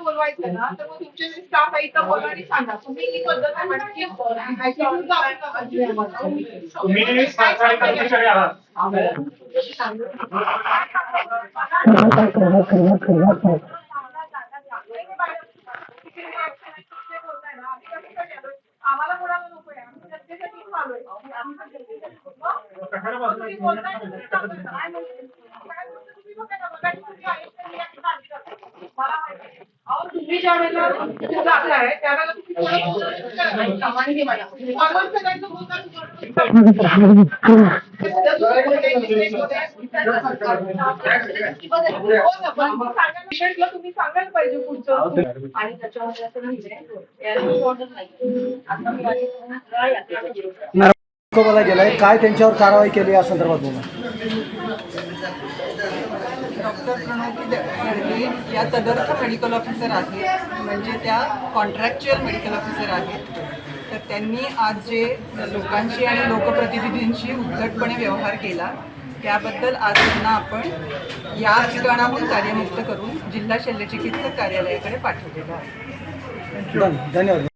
बोलवायचं ना तर मग तुमचे स्टाफ आहे तर बोला आणि सांगा तुम्ही ही पद्धत आहे तुम्ही सरकारी कर्मचारी आहात Thank you. तुम्ही ज्या वेळेला जाताय त्यावेळेला तुम्ही पेशंटला तुम्ही सांगायला पाहिजे पुढचं आणि त्याच्यामध्ये असं म्हणजे एअरपोर्ट ऑर्डर नाही आता मी आधी कोणाला गेलाय. काय त्यांच्यावर कारवाई केली या संदर्भात बोला. डॉक्टर प्रणवती दळवी या तदर्थ मेडिकल ऑफिसर आहेत म्हणजे त्या कॉन्ट्रॅक्च्युअल मेडिकल ऑफिसर आहेत. तर त्यांनी आज जे लोकांशी आणि लोकप्रतिनिधींशी उद्धटपणे व्यवहार केला त्याबद्दल आज त्यांना आपण या ठिकाणाहून कार्यमुक्त करून जिल्हा शल्यचिकित्सक कार्यालयाकडे पाठवलेलं आहे. धन्यवाद.